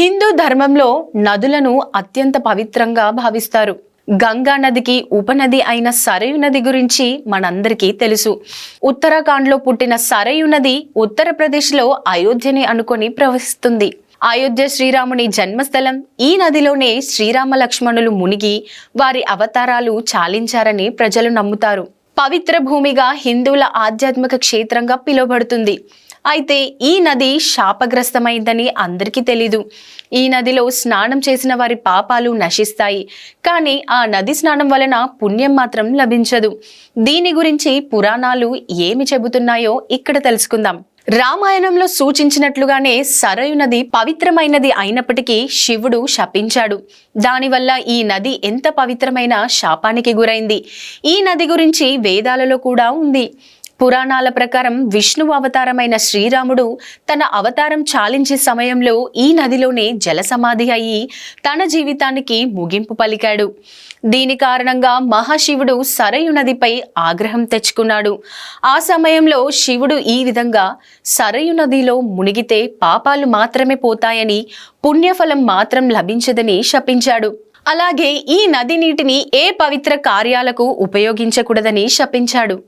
హిందూ ధర్మంలో నదులను అత్యంత పవిత్రంగా భావిస్తారు. గంగా నదికి ఉపనది అయిన సరయు నది గురించి మనందరికీ తెలుసు. ఉత్తరాఖండ్లో పుట్టిన సరయు నది ఉత్తరప్రదేశ్లో అయోధ్యని అనుకొని ప్రవహిస్తుంది. అయోధ్య శ్రీరాముని జన్మస్థలం ఈ నదిలోనే శ్రీరామ లక్ష్మణులు మునిగి వారి అవతారాలు చాలించారని ప్రజలు నమ్ముతారు. పవిత్ర భూమిగా హిందువుల ఆధ్యాత్మిక క్షేత్రంగా పిలువబడుతుంది. అయితే ఈ నది శాపగ్రస్తమైందని అందరికీ తెలీదు. ఈ నదిలో స్నానం చేసిన వారి పాపాలు నశిస్తాయి. కానీ ఆ నది స్నానం వలన పుణ్యం మాత్రం లభించదు. దీని గురించి పురాణాలు ఏమి చెబుతున్నాయో ఇక్కడ తెలుసుకుందాం. రామాయణంలో సూచించినట్లుగానే సరయు నది పవిత్రమైనది అయినప్పటికీ శివుడు శపించాడు. దానివల్ల ఈ నది ఎంత పవిత్రమైన శాపానికి గురైంది. ఈ నది గురించి వేదాలలో కూడా ఉంది. పురాణాల ప్రకారం విష్ణువు అవతారమైన శ్రీరాముడు తన అవతారం చాలించే సమయంలో ఈ నదిలోనే జలసమాధి అయి తన జీవితానికి ముగింపు పలికాడు. దీని కారణంగా మహాశివుడు సరయు నదిపై ఆగ్రహం తెచ్చుకున్నాడు. ఆ సమయంలో శివుడు ఈ విధంగా సరయు నదిలో మునిగితే పాపాలు మాత్రమే పోతాయని పుణ్యఫలం మాత్రం లభించదని శపించాడు. అలాగే ఈ నది నీటిని ఏ పవిత్ర కార్యాలకు ఉపయోగించకూడదని శపించాడు.